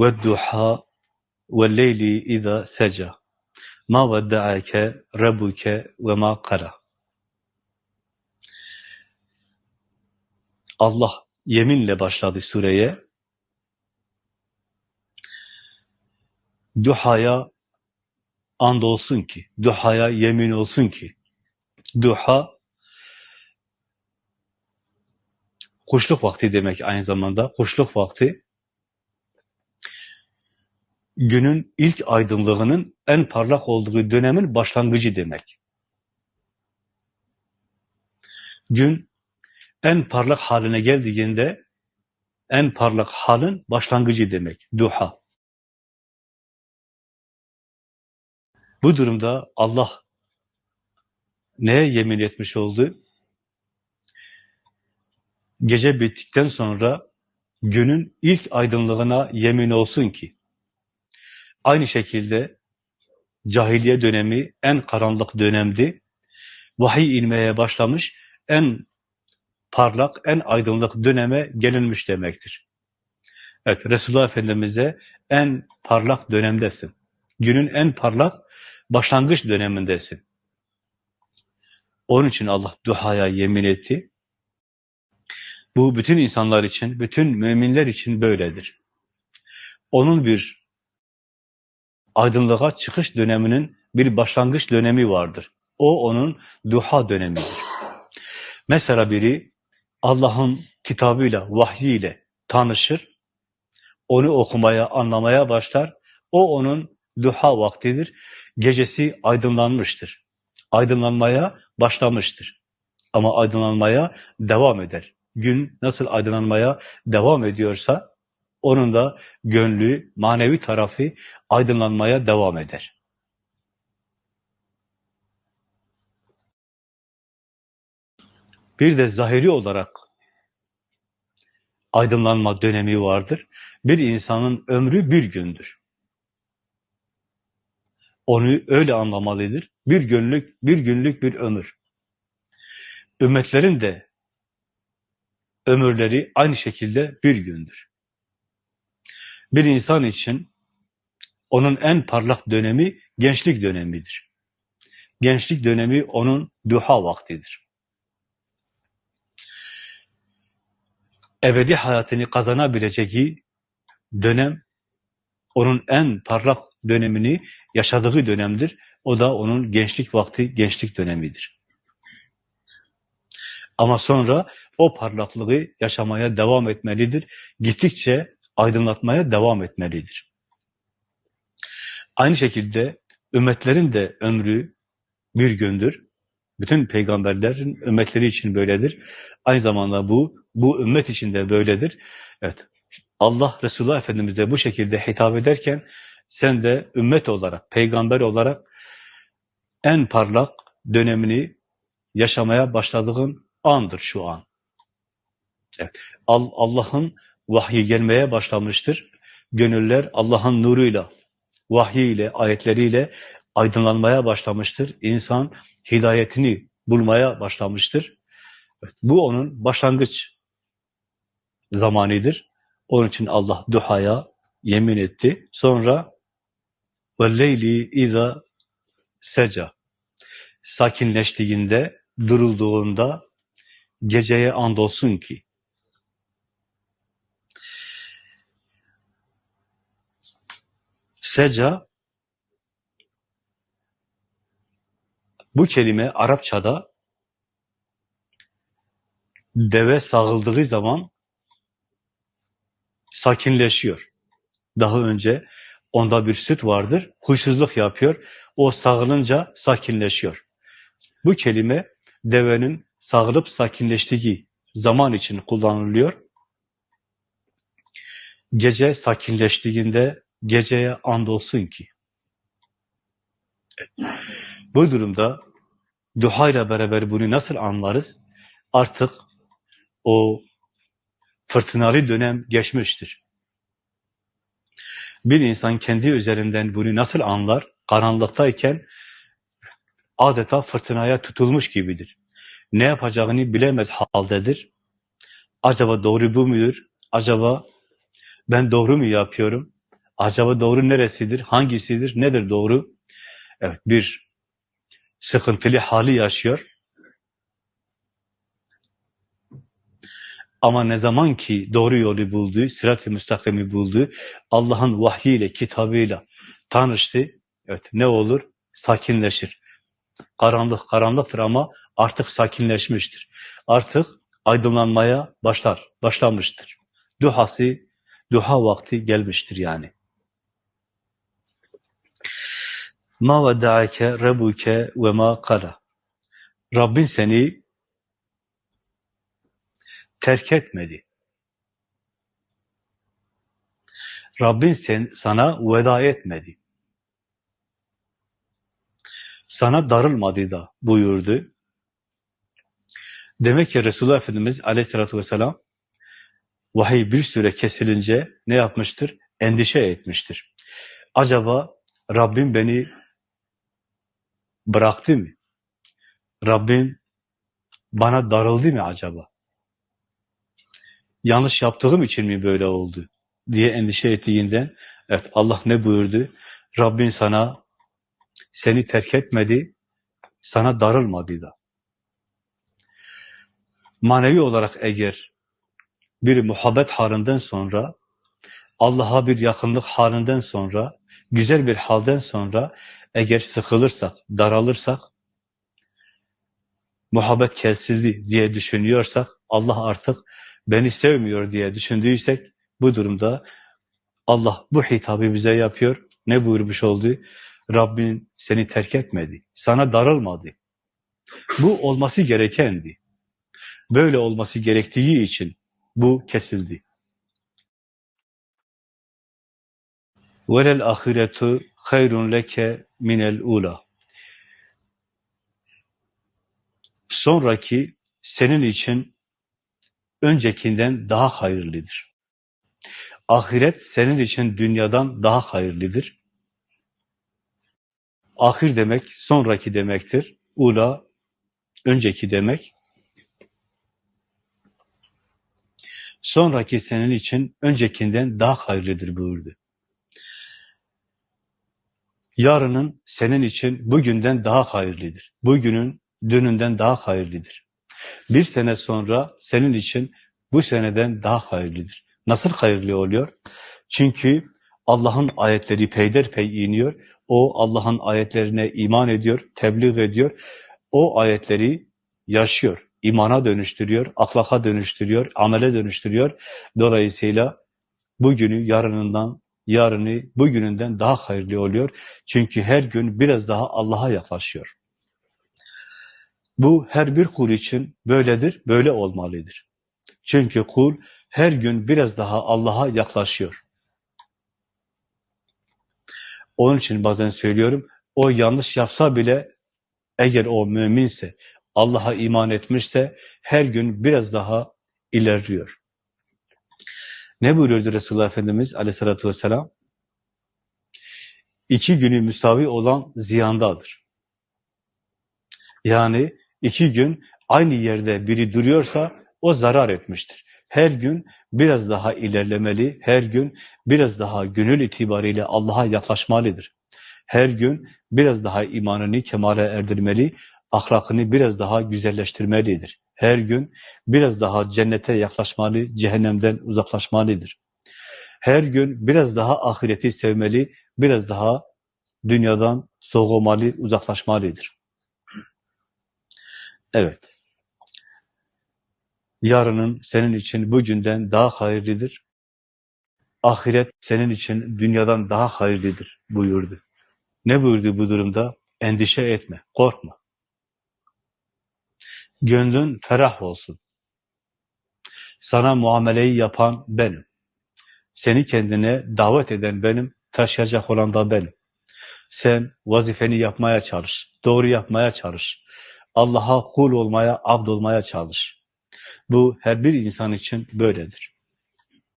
وَالدُّحَى وَالْلَيْلِ اِذَا سَجَى مَا وَدَّعَكَ رَبُّكَ وَمَا قَرَى Allah yeminle başladı sureye. Duhaya andolsun ki, duhaya yemin olsun ki, duha kuşluk vakti demek aynı zamanda. Kuşluk vakti günün ilk aydınlığının en parlak olduğu dönemin başlangıcı demek. Gün en parlak haline geldiğinde en parlak halin başlangıcı demek. Duha. Bu durumda Allah neye yemin etmiş oldu? Gece bittikten sonra günün ilk aydınlığına yemin olsun ki aynı şekilde cahiliye dönemi en karanlık dönemdi. Vahiy inmeye başlamış en parlak, en aydınlık döneme gelinmiş demektir. Evet, Resulullah Efendimiz'e en parlak dönemdesin. Günün en parlak başlangıç dönemindesin. Onun için Allah duhaya yemin etti. Bu bütün insanlar için, bütün müminler için böyledir. Onun bir aydınlığa çıkış döneminin bir başlangıç dönemi vardır. O onun duha dönemidir. Mesela biri Allah'ın kitabıyla, vahyiyle tanışır, onu okumaya, anlamaya başlar. O onun duha vaktidir. Gecesi aydınlanmıştır. Aydınlanmaya başlamıştır. Ama aydınlanmaya devam eder. Gün nasıl aydınlanmaya devam ediyorsa, onun da gönlü, manevi tarafı aydınlanmaya devam eder. Bir de zahiri olarak aydınlanma dönemi vardır. Bir insanın ömrü bir gündür. Onu öyle anlamalıdır. Bir günlük, bir günlük bir ömür. Ümmetlerin de ömürleri aynı şekilde bir gündür. Bir insan için onun en parlak dönemi gençlik dönemidir. Gençlik dönemi onun duha vaktidir. Ebedi hayatını kazanabileceği dönem onun en parlak dönemini yaşadığı dönemdir. O da onun gençlik vakti, gençlik dönemidir. Ama sonra o parlaklığı yaşamaya devam etmelidir. Gittikçe aydınlatmaya devam etmelidir. Aynı şekilde ümmetlerin de ömrü bir gündür. Bütün peygamberlerin ümmetleri için böyledir. Aynı zamanda bu, bu ümmet için de böyledir. Evet, Allah Resulullah Efendimiz'e bu şekilde hitap ederken sen de ümmet olarak, peygamber olarak en parlak dönemini yaşamaya başladığın andır şu an. Evet. Allah'ın vahyi gelmeye başlamıştır. Gönüller Allah'ın nuruyla, vahyiyle, ayetleriyle aydınlanmaya başlamıştır. İnsan hidayetini bulmaya başlamıştır. Evet. Bu onun başlangıç zamanidir. Onun için Allah duhaya yemin etti. Sonra وَالْلَيْلِ اِذَا seca sakinleştiğinde, durulduğunda geceye andolsun ki seca bu kelime Arapçada deve sağıldığı zaman sakinleşiyor. Daha önce onda bir süt vardır, huysuzluk yapıyor. O sağılınca sakinleşiyor. Bu kelime devenin sağılıp sakinleştiği zaman için kullanılıyor. Gece sakinleştiğinde geceye andolsun ki. Bu durumda duha ile beraber bunu nasıl anlarız? Artık o fırtınalı dönem geçmiştir. Bir insan kendi üzerinden bunu nasıl anlar? Karanlıktayken adeta fırtınaya tutulmuş gibidir. Ne yapacağını bilemez haldedir. Acaba doğru bu mudur? Acaba ben doğru mu yapıyorum? Acaba doğru neresidir? Hangisidir? Nedir doğru? Evet, bir sıkıntılı hali yaşıyor. Ama ne zaman ki doğru yolu buldu, sırat-ı müstakimi buldu, Allah'ın vahyiyle, kitabıyla tanıştı, evet ne olur? Sakinleşir. Karanlık karanlıktır ama artık sakinleşmiştir. Artık aydınlanmaya başlar, başlamıştır. Duhası, duha vakti gelmiştir yani. Ma vedda'ake rabbuke ve ma kala. Rabbin seni terk etmedi. Rabbin sen, sana veda etmedi. Sana darılmadı da buyurdu. Demek ki Resulullah Efendimiz aleyhissalatü vesselam vahiy bir süre kesilince ne yapmıştır? Endişe etmiştir. Acaba Rabbim beni bıraktı mı? Rabbim bana darıldı mı acaba? Yanlış yaptığım için mi böyle oldu? diye endişe ettiğinden evet Allah ne buyurdu? Rabbin sana seni terk etmedi, sana darılmadı da. Manevi olarak eğer bir muhabbet halinden sonra, Allah'a bir yakınlık halinden sonra, güzel bir halden sonra eğer sıkılırsak, daralırsak, muhabbet kesildi diye düşünüyorsak, Allah artık beni sevmiyor diye düşündüysek, bu durumda Allah bu hitabı bize yapıyor. Ne buyurmuş oldu? Rabbin seni terk etmedi, sana darılmadı. Bu olması gerekendi. Böyle olması gerektiği için bu kesildi. velel ahiretu hayrun leke minel ula. Sonraki senin için öncekinden daha hayırlıdır. Ahiret senin için dünyadan daha hayırlıdır. Ahir demek sonraki demektir. Ula önceki demek. Sonraki senin için öncekinden daha hayırlıdır buyurdu. Yarının senin için bugünden daha hayırlıdır. Bugünün dününden daha hayırlıdır. Bir sene sonra senin için bu seneden daha hayırlıdır. Nasıl hayırlı oluyor? Çünkü Allah'ın ayetleri peyderpey iniyor. O Allah'ın ayetlerine iman ediyor, tebliğ ediyor. O ayetleri yaşıyor, imana dönüştürüyor, ahlaka dönüştürüyor, amele dönüştürüyor. Dolayısıyla bugünü yarınından, yarını bugününden daha hayırlı oluyor. Çünkü her gün biraz daha Allah'a yaklaşıyor. Bu her bir kul için böyledir, böyle olmalıdır. Çünkü kul her gün biraz daha Allah'a yaklaşıyor. Onun için bazen söylüyorum, o yanlış yapsa bile eğer o müminse, Allah'a iman etmişse her gün biraz daha ilerliyor. Ne buyuruyordu Resulullah Efendimiz aleyhissalatü vesselam? İki günü müsavi olan ziyandadır. Yani iki gün aynı yerde biri duruyorsa o zarar etmiştir. Her gün biraz daha ilerlemeli, her gün biraz daha gönül itibariyle Allah'a yaklaşmalıdır. Her gün biraz daha imanını kemale erdirmeli, ahlakını biraz daha güzelleştirmelidir. Her gün biraz daha cennete yaklaşmalı, cehennemden uzaklaşmalıdır. Her gün biraz daha ahireti sevmeli, biraz daha dünyadan soğumalı, uzaklaşmalıdır. Evet. Yarının senin için bugünden daha hayırlıdır. Ahiret senin için dünyadan daha hayırlıdır buyurdu. Ne buyurdu bu durumda? Endişe etme, korkma. Gönlün ferah olsun. Sana muameleyi yapan benim. Seni kendine davet eden benim, taşıyacak olan da benim. Sen vazifeni yapmaya çalış, doğru yapmaya çalış. Allah'a kul olmaya, abd olmaya çalış. Bu her bir insan için böyledir.